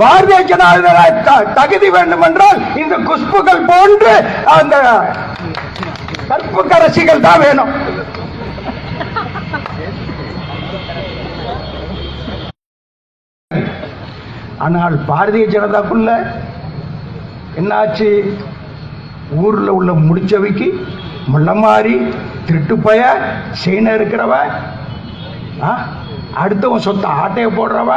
பாரதிய ஜனதா தகுதி வேண்டும் என்றால் இந்த குஷ்புகள் போன்று அந்த கற்பு கரசிகள் தான் வேணும் ஆனால் பாரதிய ஜனதாக்குள்ள என்னாச்சு ஊர்ல உள்ள முடிச்சவைக்கு முள்ளமாரி திருட்டுப்பய செயின இருக்கிறவ ஆ? அடுத்தவன் சொத்த ஆட்டைய போடுறவ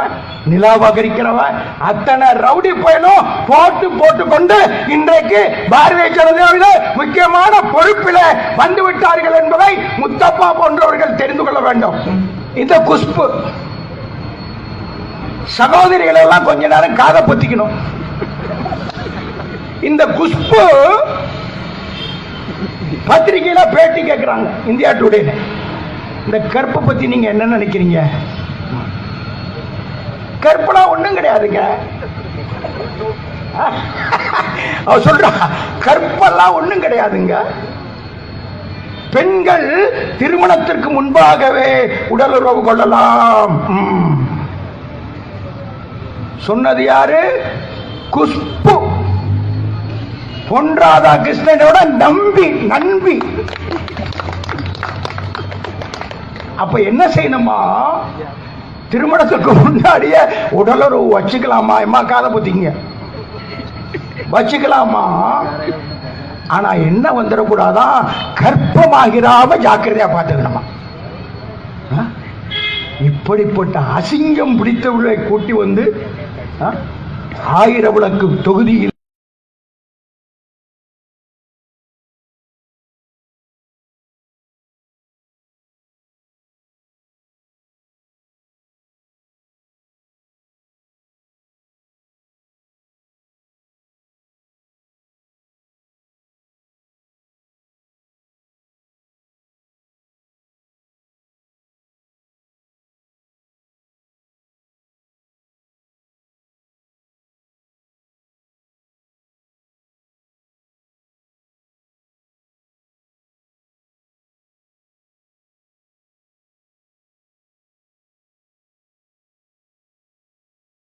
நிலாபகரிக்கிறவ அத்தனை ரவுடி பயனும் போட்டு போட்டு கொண்டு இன்றைக்கு பாரதிய ஜனதாவில் முக்கியமான பொறுப்பில் வந்து விட்டார்கள் என்பதை முத்தப்பா போன்றவர்கள் தெரிந்து கொள்ள வேண்டும். இந்த குஷ்பு சகோதரிகளை எல்லாம் கொஞ்ச நேரம் காதை பொத்திக்கணும். இந்த குஷ்பு பத்திரிகையில பேட்டி கேட்கிறாங்க இந்தியா டுடே இந்த கற்பை பற்றி நீங்கள் என்ன நினைக்கிறீங்க? கற்பனா ஒன்றும் கிடையாதுங்க. அவ சொல்றா கற்பெல்லாம் ஒன்றும் கிடையாதுங்க. பெண்கள் திருமணத்திற்கு முன்பாகவே உடலுறவு கொள்ளலாம். சொன்னது யாரு? குஷ்பு. பொன் ராதாகிருஷ்ணனோட நம்பி நம்பி அப்ப என்ன செய்யணுமா? திருமணத்துக்கு முன்னாடியே உடலுறவு வச்சுக்கலாமா? எம்மா காதை புத்திங்க வச்சுக்கலாமா? ஆனா என்ன வந்துடக்கூடாதா? கற்பமாகிறாம ஜாக்கிரதையா பார்த்துக்கணுமா? இப்படிப்பட்ட அசிங்கம் பிடித்தவர்களை கூட்டி வந்து ஆயிர விளக்கு தொகுதியில்